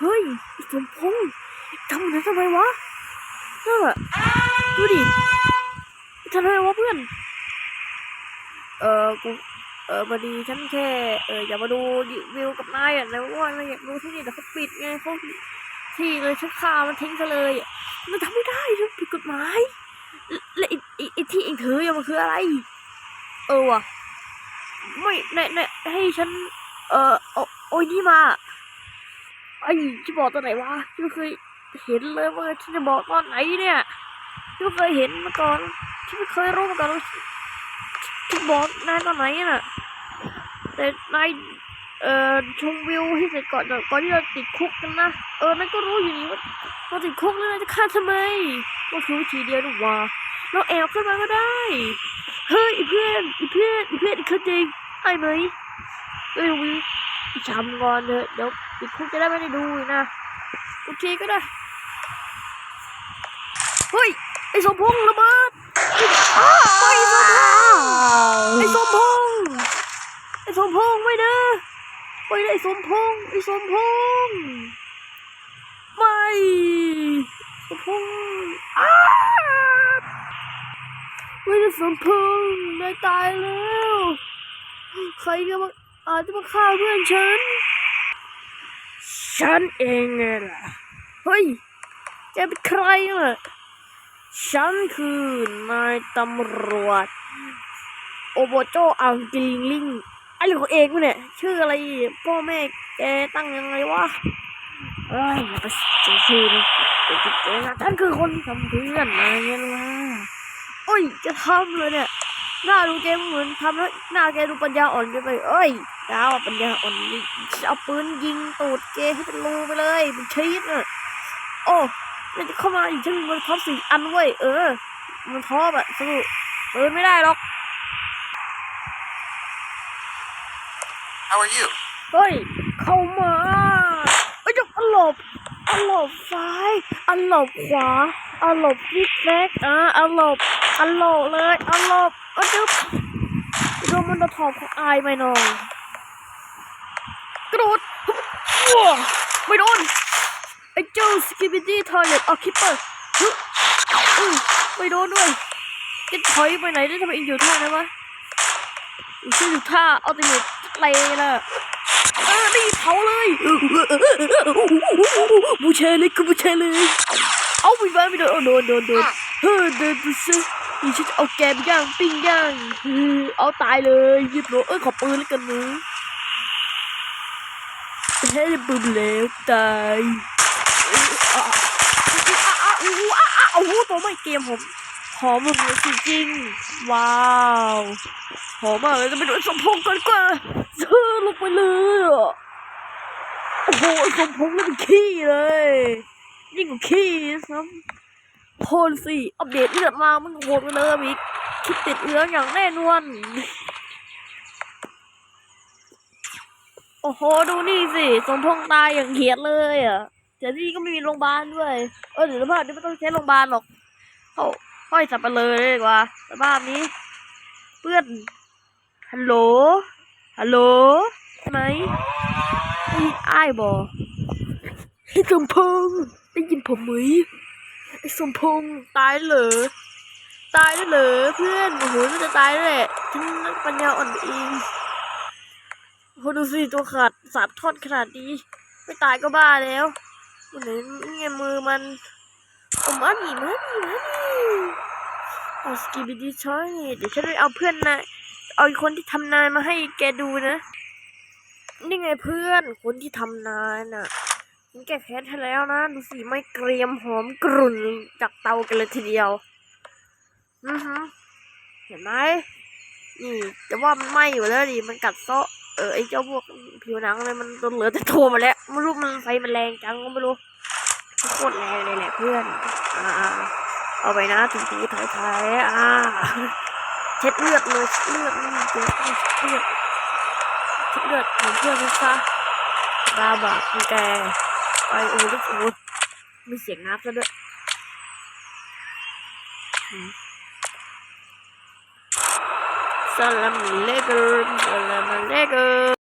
เฮ้ยสมพงษ์ทำอย่างนั้นทำไมวะเออดูดิทำไมวะเพื่อน เออกูเออพอดีฉันแค่เอออยากมาดูวิวกับนายอะแล้วว่าเราอยากดูที่นี่แต่เขาปิดไงเขาที่เลยฉันฆ่ามันทิ้งซะเลยอะมันทำไม่ได้มันผิดกฎหมายและไอ้ไอ้ไอ้ที่เองถืออยู่มันคืออะไร เออว่ะไม่ในในให้ฉัน เออโอ้ยนี่มา ไอ้ที่บอกตอนไหนวะที่ไม่เคยเห็นเลยว่าฉันจะบอกตอนไหนเนี่ยที่ไม่เคยเห็นมาก่อนที่ไม่เคยรู้มาก่อนว่าที่บอกนายตอนไหนน่ะ แต่นายเอ่อชมวิวให้เสร็จก่อนเดี๋ยก่อนที่เราติดคุกกันนะ เออนายก็รู้อยู่นี่ว่าเราติดคุกแล้วนายจะฆ่าทำไม ก็คือวิธีเดียวนี่หว่าเราแอบขึ้นมาก็ได้ เฮ้ยไอ้เพื่อนไอ้เพื่อนไอ้เพื่อนไอ้คนจริงไอ้ไหมเอ้ยวิ จำก่อนเถอะเดี๋ยวติดคุกจะได้ไม่ได้ดูอีกนะโอเคก็ได้เฮ้ยไอ้สมพงษ์ระเบิดไอ้สมพงษ์ไอ้สมพงษ์ไอ้สมพงษ์ไม่นะไม่ได้ไอ้สมพงษ์ไอ้สมพงษ์ไม่สมพงษ์อ้าไม่ได้สมพงษ์นายตายแล้วใครจะมา อาจจะมาฆ่าเพื่อนฉัน ฉันเองไงล่ะ เฮ้ยแกเป็นใครอะ ฉันคือนายตำรวจ โอโบโจอังกิลิงลิงไอ้เรื่องของเองวะเนี่ย ชื่ออะไร พ่อแม่แกตั้งยังไงวะเอ้ยอย่าไปเสียชื่อนะเจะเจอนะฉันคือคนทำเพื่อนนายไงล่ะโอ้ย จะทำเลยเนี่ย หน้าดูแกมเหมือนทำแล้วหน้าแกดูปัญญาอ่อนเกันไป เอ้ย ดาวปัญญาอ่อนนี่จะเอาปืนยิงตูดแกให้เป็นรูไปเลยเป็นชีสน่ะโอ้มันจะเข้ามาอีกฉันมันท็อปสี่อันเว้ยเออ มันท็อปอะสู้ปืนไม่ได้หรอก How are you? เฮ้ยเข้ามาเอ้ยจะอันหลบอันหลบซ้ายอันหลบขวาอันหลบซิกแซกอะอันหลบอันหลบเลยอันหลบอันจึ๊บโดนมันโดนถอบของอายไปหน่อย กระโดดว้าไม่โดนไอ้เจ้าสกิบิดี้ทอยเลตออคิปเปอร์ไม่โดนด้วยจะถอยไปไหนได้ทำไมเองอยู่ท่านั้นวะอยู่ชื่ออยู่ท่าอัลติเมทเลน่ะเออนี่เผาเลยบูเชเลยกูบูเชเลยเอาไปบ้านไปโดนเอาโดนโดนโดนเฮ้ยเดินดูซินี่ฉันจะเอาแกมย่างปิ้งย่างเอาตายเลยยิบโลเอ้ยขอปืนแล้วกันนะ เฮ้ยปืนแล้วตายเอออะอะอะอู้อะอะโอ้โหตัวไม่เกมผมหอมมันเลยจริงว้าวหอมมากเลยจะไปโดนสมพงษ์ก่อนดีกว่าเธอลงไปเลยโอ้โหสมพงษ์นี่เป็นขี้เลยยิ่งกว่าขี้ซ้ำโหดสิอัปเดตเลือดมามันโหดไปเลยอีกคิดติดเหลืองอย่างแน่นอนโอ้โห ดูนี่สิสมพงษ์ตายอย่างเหียดเลยอะเดี๋ยวที่ก็ไม่มีโรงพยาบาลด้วย เออเดี๋ยวสภาพนี้ไม่ต้องใช้โรงพยาบาลหรอกเขาห้อยสับไปเลยดีกว่าสภาพนี้ เพื่อนฮัลโหลฮัลโหลใช่ไหมได้ยินอ้ายบอไอ้สมพงษ์ได้ยินผมไหมไอ้สมพงษ์ตายเหรอตายแล้วเหรอเพื่อนโอ้โหจะตายแล้วแหละฉันปัญญาอ่อนเอง โอ้โหดูสิตัวขาดสามท่อนขนาดนี้ ไม่ตายก็บ้าแล้วมันไหนเงี้ยมือมันโอ้มันนี่มันนี่มันนี่เอาสกีบิดีช้อยนี่เดี๋ยวฉันไปเอาเพื่อนนายเอาคนที่ทำนายมาให้แกดูนะ นี่ไงเพื่อนคนที่ทำนายน่ะฉันแก้แค้นให้แล้วนะ ดูสิไม่เกรียมหอมกรุ่นจากเตากันเลยทีเดียวอือฮึเห็นไหมนี่แต่ว่ามันไหมอยู่แล้วดิมันกัดเซะ เออไอเจ้าพวกผิวหนังอะไรมันจนเหลือแต่ตัวมาแล้วไม่รู้มันไฟมันแรงจังก็ไม่รู้โคตรแรงเลยแหละเพื่อนอ่าเอาไปนะถูๆถ่ายๆอ่าเช็ดเลือดเลยเช็ดเลือดนี่เจ็บเช็ดเลือดเช็ดเลือดเหมือนเพื่อนฉันซะบาบาคุณแกไปโอ้โหโอ้โหมีเสียงน้ำซะด้วย สลัมเ